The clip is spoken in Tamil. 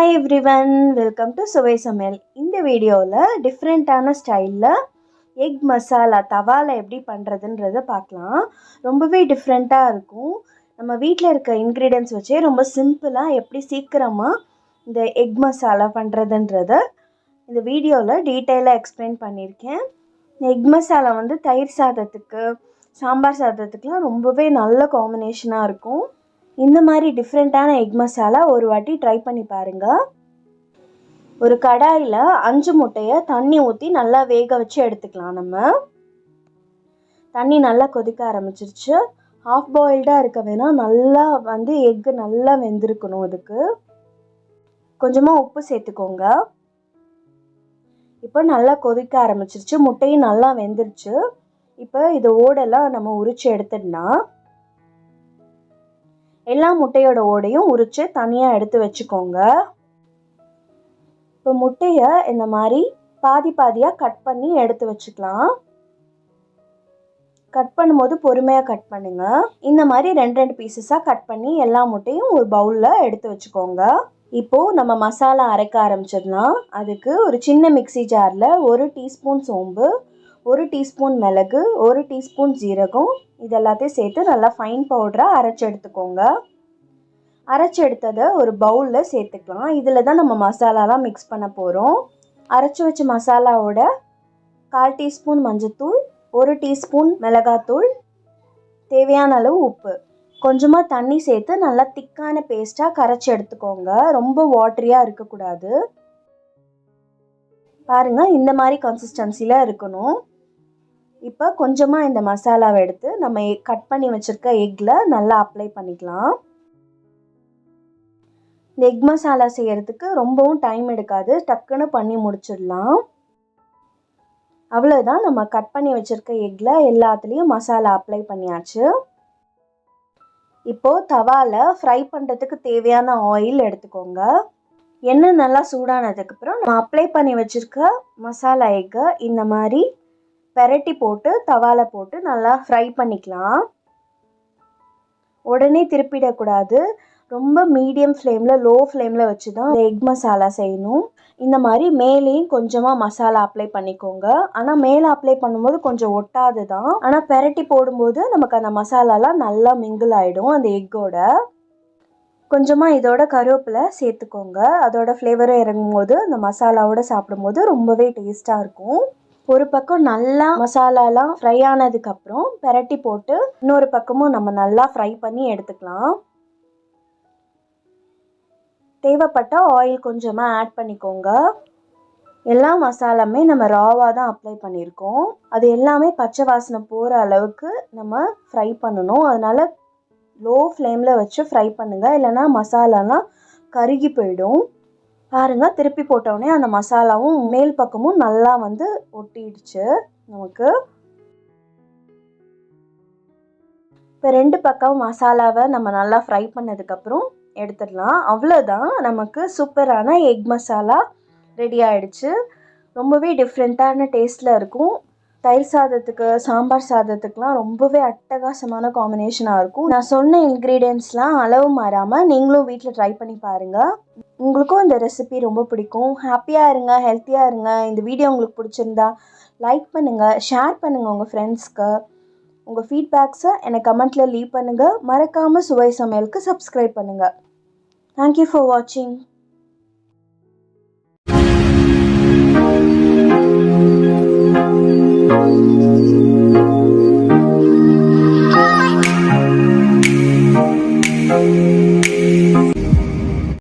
Hi everyone welcome to Suvai Samayal இந்த வீடியோவில் டிஃப்ரெண்ட்டான ஸ்டைலில் எக் மசாலா தவாவில் எப்படி பண்ணுறதுன்றத பார்க்கலாம். ரொம்பவே டிஃப்ரெண்ட்டாக இருக்கும். நம்ம வீட்டில் இருக்க இன்க்ரீடியன்ஸ் வச்சே ரொம்ப சிம்பிளாக எப்படி சீக்கிரமாக இந்த எக் மசாலா பண்ணுறதுன்றத இந்த வீடியோவில் டீட்டெயிலாக எக்ஸ்பிளைன் பண்ணியிருக்கேன். இந்த எக் மசாலா வந்து தயிர் சாதத்துக்கு சாம்பார் சாதத்துக்குலாம் ரொம்பவே நல்ல காம்பினேஷனாக இருக்கும். இந்த மாதிரி டிஃப்ரெண்ட்டான எக் மசாலா ஒரு வாட்டி ட்ரை பண்ணி பாருங்கள் ஒரு கடாயில் அஞ்சு முட்டையை தண்ணி ஊற்றி நல்லா வேக வச்சு எடுத்துக்கலாம் நம்ம. தண்ணி நல்லா கொதிக்க ஆரம்பிச்சிருச்சு. ஹாஃப் பாயில்டாக இருக்க வேணால் நல்லா வந்து எக்கு நல்லா வெந்திருக்கணும் அதுக்கு. கொஞ்சமாக உப்பு சேர்த்துக்கோங்க. இப்போ நல்லா கொதிக்க ஆரம்பிச்சிருச்சு. முட்டையும் நல்லா வெந்துருச்சு. இப்போ இது ஓடெல்லாம் நம்ம உரிச்சு எடுத்துடனா எல்லா முட்டையோட ஓடையும் உரித்து தனியாக எடுத்து வச்சுக்கோங்க. இப்போ முட்டையை இந்த மாதிரி பாதி பாதியாக கட் பண்ணி எடுத்து வச்சுக்கலாம். கட் பண்ணும்போது பொறுமையாக கட் பண்ணுங்கள் இந்த மாதிரி ரெண்டு ரெண்டு பீசஸாக கட் பண்ணி எல்லா முட்டையும் ஒரு பவுலில் எடுத்து வச்சுக்கோங்க. இப்போது நம்ம மசாலா அரைக்க ஆரம்பிச்சிடலாம். அதுக்கு ஒரு சின்ன மிக்சி ஜாரில் ஒரு டீஸ்பூன் சோம்பு ஒரு டீஸ்பூன் மிளகு ஒரு டீஸ்பூன் ஜீரகம் இது எல்லாத்தையும் சேர்த்து நல்லா ஃபைன் பவுடராக அரைச்சி எடுத்துக்கோங்க. அரைச்சி எடுத்ததை ஒரு பவுலில் சேர்த்துக்கலாம். இதில் தான் நம்ம மசாலாலாம் மிக்ஸ் பண்ண போகிறோம் அரைச்சி வச்ச மசாலாவோட கால் டீஸ்பூன் மஞ்சத்தூள் ஒரு டீஸ்பூன் மிளகாத்தூள் தேவையான அளவு உப்பு. கொஞ்சமாக தண்ணி சேர்த்து நல்லா திக்கான பேஸ்ட்டாக கரைச்சி எடுத்துக்கோங்க. ரொம்ப வாட்டரியாக இருக்கக்கூடாது. பாருங்கள் இந்த மாதிரி கன்சிஸ்டன்சியில் இருக்கணும். இப்போ கொஞ்சமாக இந்த மசாலாவை எடுத்து நம்ம கட் பண்ணி வச்சுருக்க எக்கில் நல்லா அப்ளை பண்ணிக்கலாம். இந்த எக் மசாலா செய்கிறதுக்கு ரொம்பவும் டைம் எடுக்காது. டக்குன்னு பண்ணி முடிச்சிடலாம். அவ்வளோதான் நம்ம கட் பண்ணி வச்சுருக்க எக்கில் எல்லாத்துலேயும் மசாலா அப்ளை பண்ணியாச்சு. இப்போது தவாவில் ஃப்ரை பண்ணுறதுக்கு தேவையான ஆயில் எடுத்துக்கோங்க. எண்ணெய் நல்லா சூடானதுக்கப்புறம் நம்ம அப்ளை பண்ணி வச்சுருக்க மசாலா எக்கை இந்த மாதிரி பெரட்டி போட்டு தவாவில் போட்டு நல்லா ஃப்ரை பண்ணிக்கலாம். உடனே திருப்பிடக்கூடாது. ரொம்ப மீடியம் ஃப்ளேமில் லோ ஃப்ளேமில் வச்சு தான் எக் மசாலா செய்யணும். இந்த மாதிரி மேலேயும் கொஞ்சமாக மசாலா அப்ளை பண்ணிக்கோங்க. ஆனால் மேலே அப்ளை பண்ணும்போது கொஞ்சம் ஒட்டாது தான். ஆனால் பெரட்டி போடும்போது நமக்கு அந்த மசாலாலாம் நல்லா மிங்கிள் ஆகிடும் அந்த எக்கோட கொஞ்சமாக இதோட கருவேப்பிலை சேர்த்துக்கோங்க. அதோட ஃப்ளேவரும் இறங்கும் போது அந்த மசாலாவோட சாப்பிடும்போது ரொம்பவே டேஸ்ட்டாக இருக்கும். ஒரு பக்கம் நல்லா மசாலாலாம் ஃப்ரை ஆனதுக்கப்புறம் பெரட்டி போட்டு இன்னொரு பக்கமும் நம்ம நல்லா ஃப்ரை பண்ணி எடுத்துக்கலாம். தேவைப்பட்ட ஆயில் கொஞ்சமாக ஆட் பண்ணிக்கோங்க. எல்லா மசாலாமே நம்ம ராவாக தான் அப்ளை பண்ணியிருக்கோம். அது எல்லாமே பச்சை வாசனை போகிற அளவுக்கு நம்ம ஃப்ரை பண்ணணும். அதனால் லோ ஃப்ளேமில் வச்சு ஃப்ரை பண்ணுங்கள் இல்லைனா மசாலாலாம் கருகி போயிடும். பாருங்கள் திருப்பி போட்டவுடனே அந்த மசாலாவும் மேல் பக்கமும் நல்லா வந்து ஒட்டிடுச்சு நமக்கு. இப்போ ரெண்டு பக்கம் மசாலாவை நம்ம நல்லா ஃப்ரை பண்ணதுக்கப்புறம் எடுத்துடலாம். அவ்வளோதான் நமக்கு சூப்பரான எக் மசாலா ரெடி ஆகிடுச்சு ரொம்பவே டிஃப்ரெண்ட்டான டேஸ்ட்டில் இருக்கும். தயிர் சாதத்துக்கு சாம்பார் சாதத்துக்குலாம் ரொம்பவே அட்டகாசமான காம்பினேஷனாக இருக்கும். நான் சொன்ன இன்க்ரீடியன்ஸ்லாம் அளவு மாறாமல் நீங்களும் வீட்டில் ட்ரை பண்ணி பாருங்கள் உங்களுக்கும் இந்த ரெசிபி ரொம்ப பிடிக்கும். ஹாப்பியாக இருங்க ஹெல்த்தியாக இருங்க. இந்த வீடியோ உங்களுக்கு பிடிச்சிருந்தா லைக் பண்ணுங்கள் ஷேர் பண்ணுங்கள் உங்கள் ஃப்ரெண்ட்ஸ்க்கு உங்கள் ஃபீட்பேக்ஸை எனக்கு கமெண்ட்டில் லீவ் பண்ணுங்கள் மறக்காமல் சுவை சமையலுக்கு சப்ஸ்கிரைப் பண்ணுங்கள் தேங்க்யூ ஃபார் வாட்சிங்